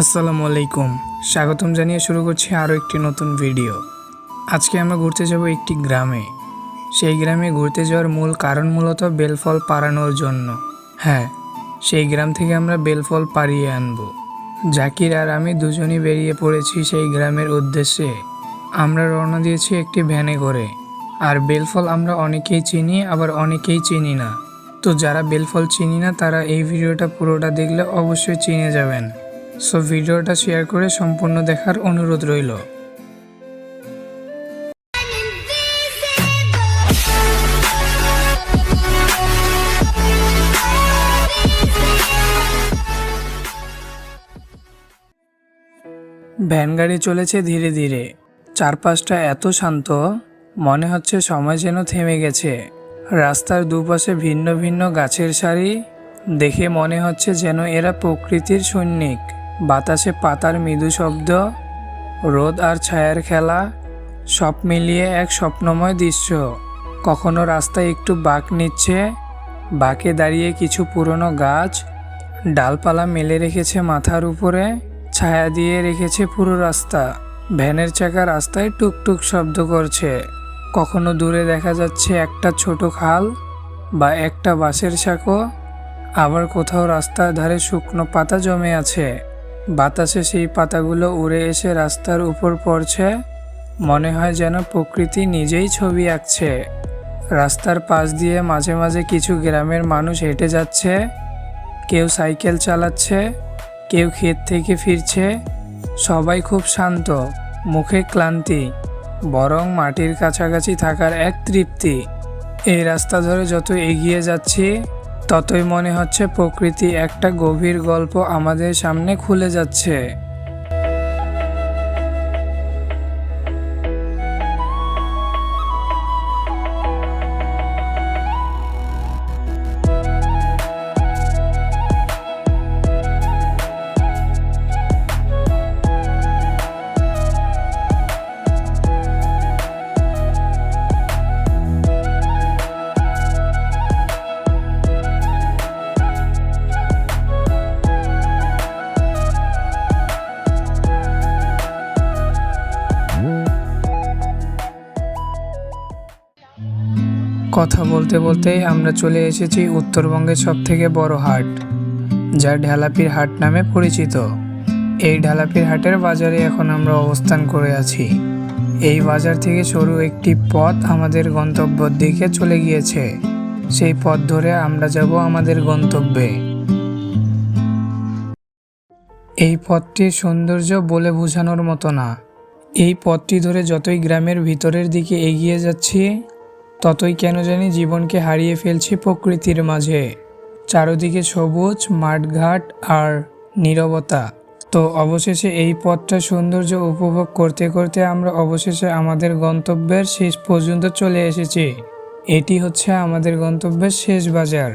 আসসালামু আলাইকুম। স্বাগতম জানিয়ে শুরু করছি আরও একটি নতুন ভিডিও। আজকে আমরা ঘুরতে যাব একটি গ্রামে। সেই গ্রামে ঘুরতে যাওয়ার মূল কারণ মূলত বেলফল পাড়ানোর জন্য। হ্যাঁ সেই গ্রাম থেকে আমরা বেলফল পাড়িয়ে আনব। জাকির আর আমি দুজনই বেরিয়ে পড়েছি সেই গ্রামের উদ্দেশ্যে। আমরা রওনা দিয়েছি একটি ভ্যানে করে। আর বেলফল আমরা অনেকেই চিনি, আবার অনেকেই চিনি না। তো যারা বেলফল চিনি না, তারা এই ভিডিওটা পুরোটা দেখলে অবশ্যই চিনে যাবেন। সো ভিডিওটা শেয়ার করে সম্পূর্ণ দেখার অনুরোধ রইল। ভ্যান গাড়ি চলেছে ধীরে ধীরে। চারপাশটা এত শান্ত, মনে হচ্ছে সময় যেন থেমে গেছে। রাস্তার দুপাশে ভিন্ন ভিন্ন গাছের সারি, দেখে মনে হচ্ছে যেন এরা প্রকৃতির সৈনিক। বাতাসে পাতার মৃদু শব্দ, রোদ আর ছায়ার খেলা, সব মিলিয়ে এক স্বপ্নময় দৃশ্য। কখনো রাস্তায় একটু বাঁক নিচ্ছে বাঁকে দাঁড়িয়ে কিছু পুরনো গাছ, ডালপালা মেলে রেখেছে মাথার উপরে, ছায়া দিয়ে রেখেছে পুরো রাস্তা। ভ্যানের চাকা রাস্তায় টুকটুক শব্দ করছে। কখনো দূরে দেখা যাচ্ছে একটা ছোট খাল বা একটা বাঁশের সাঁকো, আবার কোথাও রাস্তার ধারে শুকনো পাতা জমে আছে। বাতাসে সেই পাতাগুলো উড়ে এসে রাস্তার উপর পড়ছে। মনে হয় যেন প্রকৃতি নিজেই ছবি আঁকছে। রাস্তার পাশ দিয়ে মাঝে মাঝে কিছু গ্রামের মানুষ হেঁটে যাচ্ছে। কেউ সাইকেল চালাচ্ছে, কেউ ক্ষেত থেকে ফিরছে। সবাই খুব শান্ত, মুখে ক্লান্তি, বরং মাটির কাছাকাছি থাকার এক তৃপ্তি। এই রাস্তা ধরে যত এগিয়ে যাচ্ছি ততই মনে হচ্ছে প্রকৃতি একটা গভীর গল্প আমাদের সামনে খুলে যাচ্ছে। কথা বলতে বলতেই আমরা চলে এসেছি উত্তরবঙ্গের সব থেকে বড় হাট, যা ঢালাপির হাট নামে পরিচিত। এই ঢালাপির হাটের বাজারে এখন আমরা অবস্থান করে আছি। এই বাজার থেকে সরু একটি পথ আমাদের গন্তব্যের দিকে চলে গিয়েছে। সেই পথ ধরে আমরা যাব আমাদের গন্তব্যে। এই পথটির সৌন্দর্য বলে বোঝানোর মতো না। এই পথটি ধরে যতই গ্রামের ভিতরের দিকে এগিয়ে যাচ্ছি ততই কেন জানি জীবনকে হারিয়ে ফেলছি প্রকৃতির মাঝে। চারদিকে সবুজ, মাঠঘাট আর নীরবতা। তো অবশেষে এই পথটা সৌন্দর্য উপভোগ করতে করতে আমরা অবশেষে আমাদের গন্তব্যের শেষ পর্যন্ত চলে এসেছি। এটি হচ্ছে আমাদের গন্তব্যের শেষ বাজার।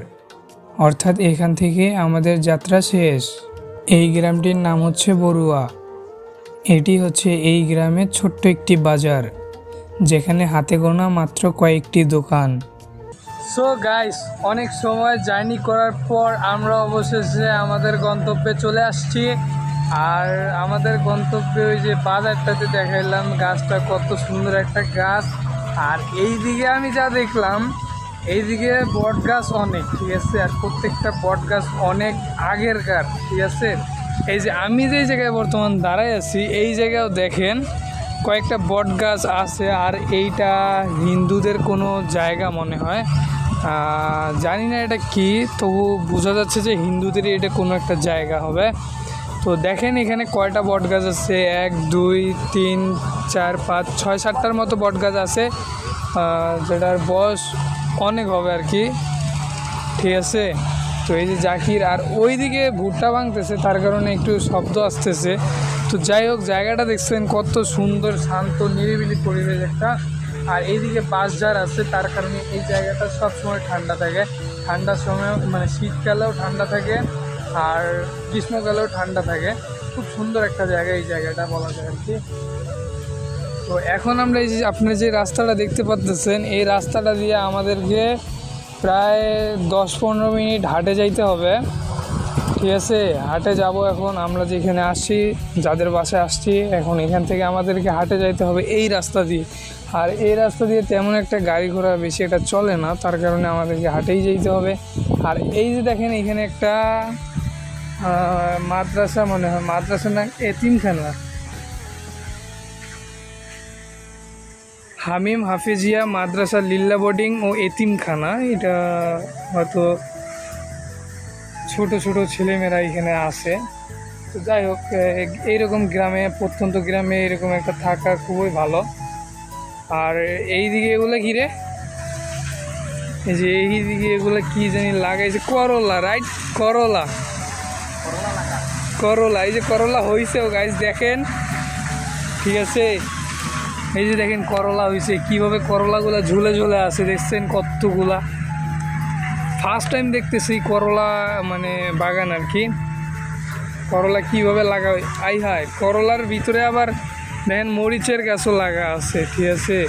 অর্থাৎ এখান থেকে আমাদের যাত্রা শেষ। এই গ্রামটির নাম হচ্ছে বড়ুয়া। এটি হচ্ছে এই গ্রামের ছোট্ট একটি বাজার। যেখানে হাতে গোনা মাত্র কয়েকটি দোকান। সো গাইস অনেক সময় জার্নি করার পর আমরা অবশেষে আমাদের গন্তব্যে চলে আসছি। আর আমাদের গন্তব্যে ওই যে বাজারটাতে দেখাইলাম, গাছটা কত সুন্দর একটা গাছ। আর এই দিকে আমি যা দেখলাম, এইদিকে বট গাছ অনেক, ঠিক আছে? আর প্রত্যেকটা বট গাছ অনেক আগেরকার ঠিক আছে? এই যে আমি যেই জায়গায় বর্তমান দাঁড়ায় আছি, এই জায়গাও দেখেন কয়েকটা বট গাছ আছে আর এইটা হিন্দুদের কোনো জায়গা মনে হয়। জানি না এটা কি, তবু বোঝা যাচ্ছে যে হিন্দুদেরই এটা কোনো একটা জায়গা হবে। তো দেখেন এখানে কয়টা বট গাছ আছে? এক, দুই, তিন, চার, পাঁচ, ছয়, সাতটার মতো বট গাছ আছে। যেটার বয়স অনেক হবে আর কি। ঠিক আছে? তো এই যে জাকির, আর ওইদিকে ভুট্টা ভাঙতেছে, তার কারণে একটু শব্দ আসতেছে। তো যাই হোক, জায়গাটা দেখছেন, কত সুন্দর, শান্ত, নিরিবিলি পরিবেশ একটা। আর এইদিকে বাঁশঝাড় আছে, তার কারণে এই জায়গাটা সবসময় ঠান্ডা থাকে। ঠান্ডার সময় মানে শীতকালেও ঠান্ডা থাকে, আর গ্রীষ্মকালেও ঠান্ডা থাকে। খুব সুন্দর একটা জায়গা এই জায়গাটা বলা যায় আর কি। তো এখন আমরা এই যে আপনি যে রাস্তাটা দেখতে পাচ্তেছেন এই রাস্তাটা দিয়ে আমাদেরকে প্রায় দশ পনেরো মিনিট হাটে যাইতে হবে। ঠিক আছে, হাটে যাব এখন, আমরা যেখানে আসছি, যাদের বাসায় আসছি, এখন এখান থেকে আমাদেরকে হাটে যাইতে হবে এই রাস্তা দিয়ে। আর এই রাস্তা দিয়ে তেমন একটা গাড়ি ঘোড়া বেশি একটা চলে না, তার কারণে আমাদেরকে হাটেই যেতে হবে। আর এই যে দেখেন, এখানে একটা মাদ্রাসা মনে হয় মাদ্রাসা না এতিমখানা। হামিম হাফিজিয়া মাদ্রাসা লিল্লা বোর্ডিং ও এতিমখানা, এটা হয়তো ছোট ছোট ছেলেমেয়েরা এখানে আসে। তো যাই হোক এইরকম গ্রামে, প্রত্যন্ত গ্রামে এরকম একটা থাকা খুবই ভালো। আর এই দিকে এগুলো কি রে? এই যে এই দিকে এগুলো কি জানি লাগাইছে করলা রাইট করলা। করলা, এই যে করলা হয়েছেও গাইজ দেখেন। ঠিক আছে? এই যে দেখেন করলা হয়েছে কীভাবে করলাগুলো ঝুলে ঝুলে আছে, দেখছেন কতগুলা? ফার্স্ট টাইম দেখতেছি করলা মানে বাগান আর কি। করলা কীভাবে লাগা আই হায় করলার ভিতরে আবার দেখেন মরিচের গাছও লাগা আছে, ঠিক আছে?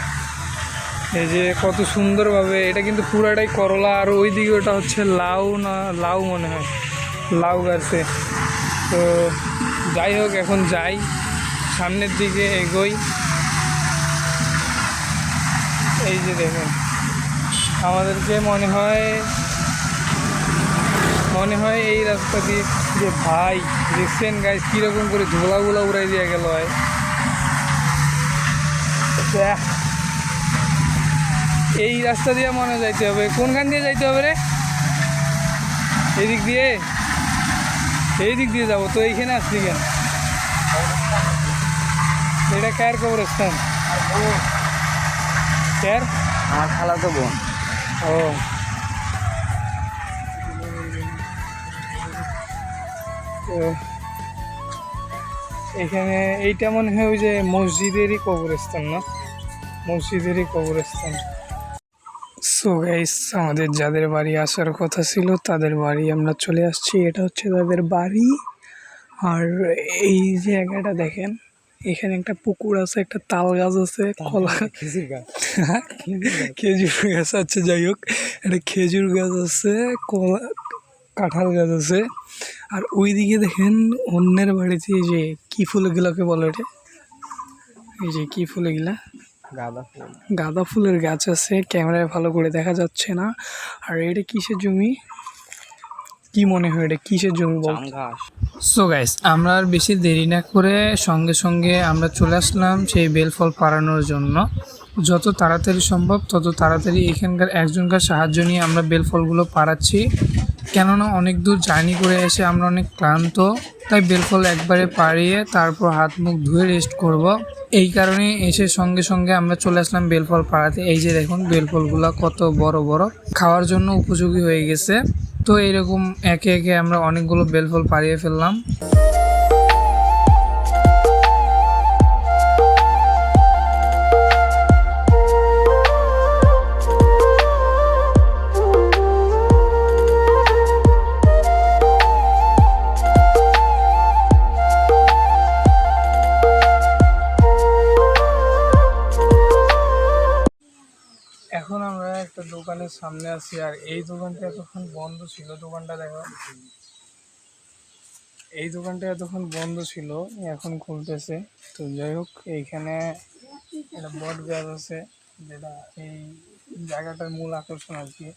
এই যে কত সুন্দরভাবে, এটা কিন্তু পুরাটাই করলা আর ওই দিকে ওটা হচ্ছে লাউ না, লাউ মনে হয়, লাউ গাছে। তো যাই হোক, এখন যাই, সামনের দিকে এগোই। এই যে দেখেন, আমাদেরকে মনে হয় মনে হয় এই রাস্তা দিয়ে যে ভাই দেখছেন গাছ কীরকম করে ধুলাগুলা উড়াই দিয়ে গেল হয়। এই রাস্তা দিয়ে মনে যাইতে হবে। কোনখান দিয়ে যাইতে হবে রে? এদিক দিয়ে? এই দিক দিয়ে যাব। তো এইখানে আসলি কেন? এটা কার কবরস্থান? কার আমার খালা তো বোন। ও। তো এখানে এইটা মনে হয় ওই যে মসজিদেরই কবরস্থান না? মসজিদেরই কবরস্থান। সো গাইস আমাদের যাদের বাড়ি আসার কথা ছিল তাদের বাড়ি আমরা চলে আসছি। এটা হচ্ছে তাদের বাড়ি। আর এই জায়গাটা দেখেন এখানে একটা পুকুর আছে একটা তাল গাছ আছে কলা খেজুর গাছ। খেজুর গাছ আছে যাই হোক একটা খেজুর গাছ আছে কলা কাঁঠাল গাছ আছে। আর ওইদিকে দেখেন অন্যের বাড়িতে এই যে কি ফুল এগুলোকে বলে এটা এই যে কি ফুল এগুলা গাঁদা ফুল। গাঁদা ফুলের গাছ আছে ক্যামেরায় ভালো করে দেখা যাচ্ছে না। আর এটা কিসের জমি? কি মনে হয় এটা কিসের জমি বল? সো গাইস আমরা আর বেশি দেরি না করে সঙ্গে সঙ্গে আমরা চলে আসলাম সেই বেলফল পাড়ানোর জন্য। যত তাড়াতাড়ি সম্ভব তত তাড়াতাড়ি এখানকার একজনকার সাহায্য নিয়ে আমরা বেলফলগুলো পাড়াচ্ছি। কেননা অনেক দূর জার্নি করে এসে আমরা অনেক ক্লান্ত, তাই বেলফল একবারে পাড়িয়ে তারপর হাত মুখ ধুয়ে রেস্ট করব। এই কারণে এসে সঙ্গে সঙ্গে আমরা চলে আসলাম বেলফল পাড়াতে। এই যে দেখুন বেলফলগুলো কত বড় বড়, খাওয়ার জন্য উপযোগী হয়ে গেছে। তো এরকম একে একে আমরা অনেকগুলো বেলফল পাড়িয়ে ফেললাম। দোকানের সামনে আছি, আর এই দোকানটা এতক্ষণ বন্ধ ছিল, দোকানটা দেখো। এই দোকানটা এতক্ষণ বন্ধ ছিল, এখন খুলতেছে। তো যাই হোক, এইখানে একটা বট গাছ আছে, যেটা এই জায়গাটার মূল আকর্ষণ আর কি।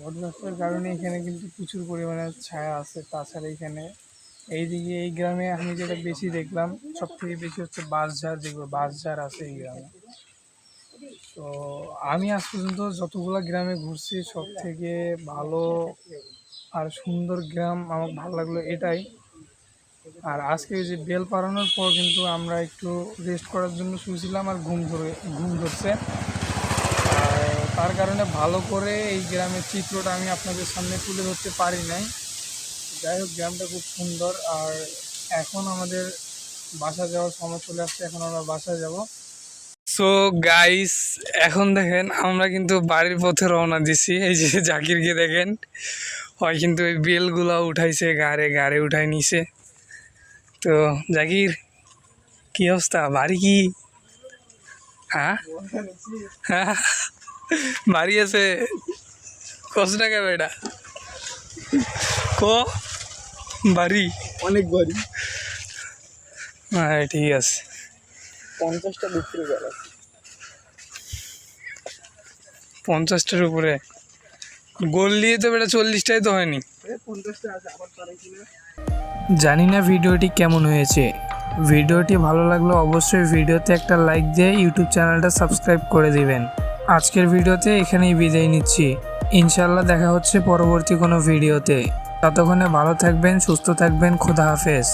বট গাছের কারণে এখানে কিন্তু প্রচুর পরিমাণে ছায়া আছে, তাছাড়া এখানে এইদিকে এই গ্রামে আমি যেটা বেশি দেখলাম সব থেকে বেশি হচ্ছে বাঁশঝাড়, দেখব বাঁশঝাড় আছে এই গ্রামে। তো আমি আজ পর্যন্ত যতগুলো গ্রামে ঘুরছি সব থেকে ভালো আর সুন্দর গ্রাম আমার ভালো লাগল এটাই। আর আজকে যে বেল পাড়ানোর পর কিন্তু আমরা একটু রেস্ট করার জন্য শুয়েছিলাম আর ঘুম ধরে, ঘুম ধরছে। আর তার কারণে ভালো করে এই গ্রামের চিত্রটা আমি আপনাদের সামনে তুলে ধরতে পারি নাই। যাই হোক, গ্রামটা খুব সুন্দর। আর এখন আমাদের বাসা যাওয়ার সময় চলে আসছে, এখন আমরা বাসায় যাব। সো গাইস এখন দেখেন আমরা কিন্তু বাড়ির পথে রওনা দিছি। এই যে জাকিরকে দেখেন হয় কিন্তু ওই বেলগুলা উঠাইছে গাড়ে গাড়ে উঠাই নিছে। তো জাকির কি অবস্থা? বাড়ি কি? হ্যাঁ? হ্যাঁ? বাড়ি আছে? কত টাকা বেটা কো? বাড়ি? অনেক বাড়ি। হ্যাঁ ঠিক আছে। পঞ্চাশটা বিক্রি করা। পঞ্চাশটার উপরে? গোল দিয়ে তো বেটা চল্লিশটাই তো হয়নি। জানি না ভিডিওটি কেমন হয়েছে। ভিডিওটি ভালো লাগলে অবশ্যই ভিডিওতে একটা লাইক দিয়ে ইউটিউব চ্যানেলটা সাবস্ক্রাইব করে দিবেন। আজকের ভিডিওতে এখানেই বিদায় নিচ্ছি। ইনশাল্লাহ দেখা হচ্ছে পরবর্তী কোনো ভিডিওতে। ততক্ষণে ভালো থাকবেন সুস্থ থাকবেন খোদা হাফেজ।